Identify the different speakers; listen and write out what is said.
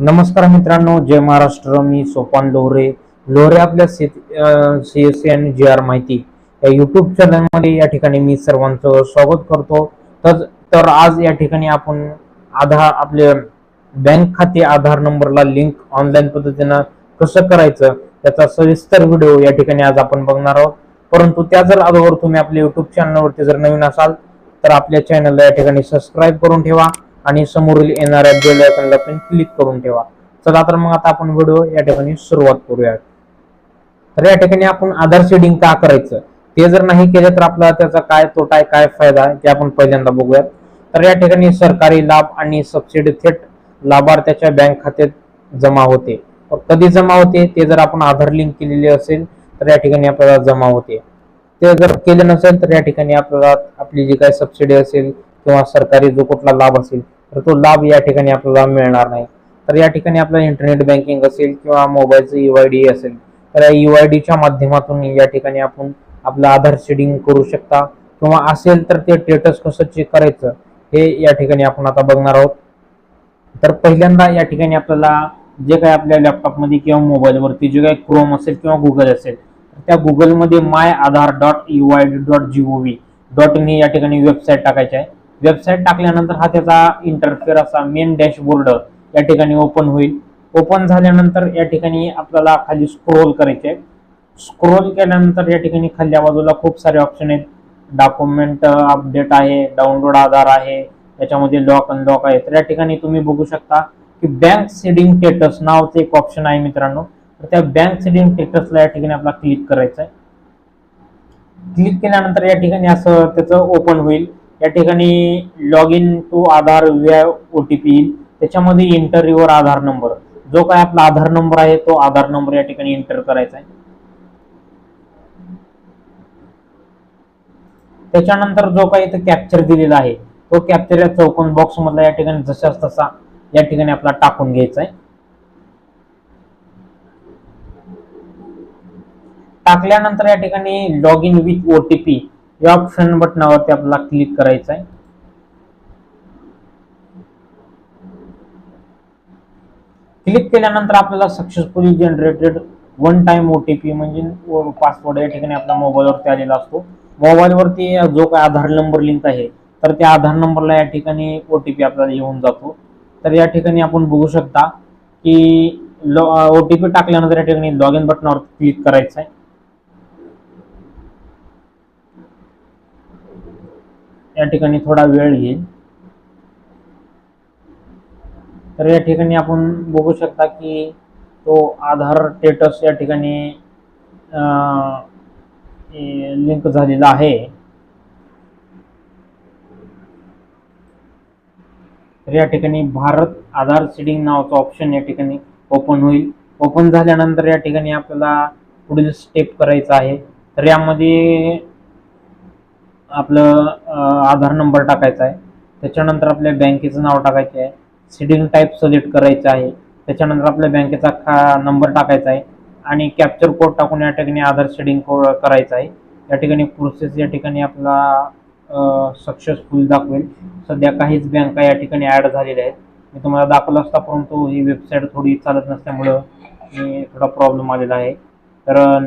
Speaker 1: नमस्कार मित्रांनो जय महाराष्ट्र. मी सोपान लोहरे. लोहरे आपल्या सी एस सी आणि जी आर माहिती या यूट्यूब चॅनलमध्ये या ठिकाणी मी सर्वांचं स्वागत करतो. तर तर आज या ठिकाणी आपण आधार आपले बँक खाते आधार नंबरला लिंक ऑनलाईन पद्धतीनं कसं करायचं त्याचा सविस्तर व्हिडिओ या ठिकाणी आज आपण बघणार आहोत. परंतु त्या जर अगोदर तुम्ही आपल्या यूट्यूब चॅनलवरती जर नवीन असाल तर आपल्या चॅनलला या ठिकाणी सबस्क्राईब करून ठेवा. आणि समोरील येणाऱ्या बेल आयकॉनला पण क्लिक करून ठेवा. चला तर मग आता आपण व्हिडिओ या ठिकाणी सुरुवात करूया. तर या ठिकाणी आपण आधार शेडिंग का करायचं? ते जर नाही केलं तर आपला त्याचा काय तोटा आहे काय फायदा आहे ते आपण पहिल्यांदा बघूयात. तर या ठिकाणी सरकारी लाभ आणि सबसिडी थेट लाभार्थ्याच्या बँक खात्यात जमा होते. कधी जमा होते? ते जर आपण आधार लिंक केलेले असेल तर या ठिकाणी आपल्याला जमा होते. ते जर केले नसेल तर या ठिकाणी आपल्याला आपली जी काही सबसिडी असेल किंवा सरकारी जो कुठला लाभ असेल तर तो लाभ या ठिकाणी आपल्याला मिळणार नाही. तर या ठिकाणी आपल्याला इंटरनेट बँकिंग असेल किंवा मोबाईलचं युआय डी असेल तर या युआय डीच्या माध्यमातून या ठिकाणी आपण आपलं आधार शेडिंग करू शकता. किंवा असेल तर ते स्टेटस कसं चेक करायचं हे या ठिकाणी आपण आता बघणार आहोत. तर पहिल्यांदा या ठिकाणी आपल्याला जे काही आपल्या लॅपटॉपमध्ये किंवा मोबाईलवरती जे काही क्रोम असेल किंवा गुगल असेल त्या गुगलमध्ये my Aadhaar dot U I D dot G O V dot in या ठिकाणी वेबसाईट टाकायची आहे. वेबसाईट टाकल्यानंतर हा त्याचा इंटरफेअर असा मेन डॅशबोर्ड या ठिकाणी ओपन होईल. ओपन झाल्यानंतर या ठिकाणी आपल्याला खाली स्क्रोल करायचे आहे स्क्रोल केल्यानंतर या ठिकाणी खाल्ल्या बाजूला खूप सारे ऑप्शन आहेत. डॉक्युमेंट अपडेट uh, आहे डाउनलोड आधार आहे त्याच्यामध्ये लॉक अनलॉक आहे. तर या ठिकाणी तुम्ही बघू शकता की बँक सेडिंग स्टेटस नावाचं एक ऑप्शन आहे मित्रांनो. तर त्या बँक सेडिंग स्टेटसला या ठिकाणी आपला क्लिक करायचं आहे क्लिक केल्यानंतर या ठिकाणी असं त्याचं ओपन होईल. या ठिकाणी लॉग इन टू आधार व्या ओ टी पी येईल. त्याच्यामध्ये इंटर युअर आधार नंबर जो काय आपला आधार नंबर आहे तो आधार नंबर या ठिकाणी एंटर करायचा आहे. त्याच्यानंतर जो काही इथं कॅप्चर दिलेला आहे तो कॅप्चर या चौकोन बॉक्स मधला या ठिकाणी जशाच तसा या ठिकाणी आपला टाकून घ्यायचा आहे. टाकल्यानंतर या ठिकाणी log in with O T P या ऑप्शन बटनावरती आपल्याला क्लिक करायचं आहे क्लिक केल्यानंतर आपल्याला successfully generated one time OTP म्हणजे पासवर्ड या ठिकाणी आपल्या मोबाईलवरती आलेला असतो. मोबाईलवरती जो काय आधार नंबर लिंक आहे तर त्या आधार नंबरला या ठिकाणी ओ टी पी आपल्याला येऊन जातो. तर या ठिकाणी आपण बघू शकता की ओ टी पी टाकल्यानंतर या ठिकाणी लॉग इन बटनावर क्लिक करायचं आहे या ठिकाणी थोडा वेळ घेईल तर या ठिकाणी आपण बघू शकता की तो आधार स्टेटस या ठिकाणी लिंक झालेला आहे. तर या ठिकाणी भारत आधार सीडिंग नावाचं ऑप्शन या ठिकाणी ओपन होईल. ओपन झाल्यानंतर या ठिकाणी आपल्याला पुढील स्टेप करायचं आहे. तर यामध्ये आपलं आधार नंबर टाकायचा आहे. त्याच्यानंतर आपल्या बँकेचं नाव टाकायचं आहे. सीडिंग टाईप सिलेक्ट करायचं आहे. त्याच्यानंतर आपल्या बँकेचा खा नंबर टाकायचा आहे. आणि कॅप्चर कोड टाकून या ठिकाणी आधार शेडिंग कोड करायचा आहे. या ठिकाणी प्रोसेस या ठिकाणी आपला सक्सेसफुल दाखवेल. सध्या काहीच बँका या ठिकाणी ॲड झालेल्या आहेत. मी तुम्हाला दाखवलं असता परंतु ही वेबसाईट थोडी चालत नसल्यामुळं मी थोडा प्रॉब्लेम आलेला आहे. तर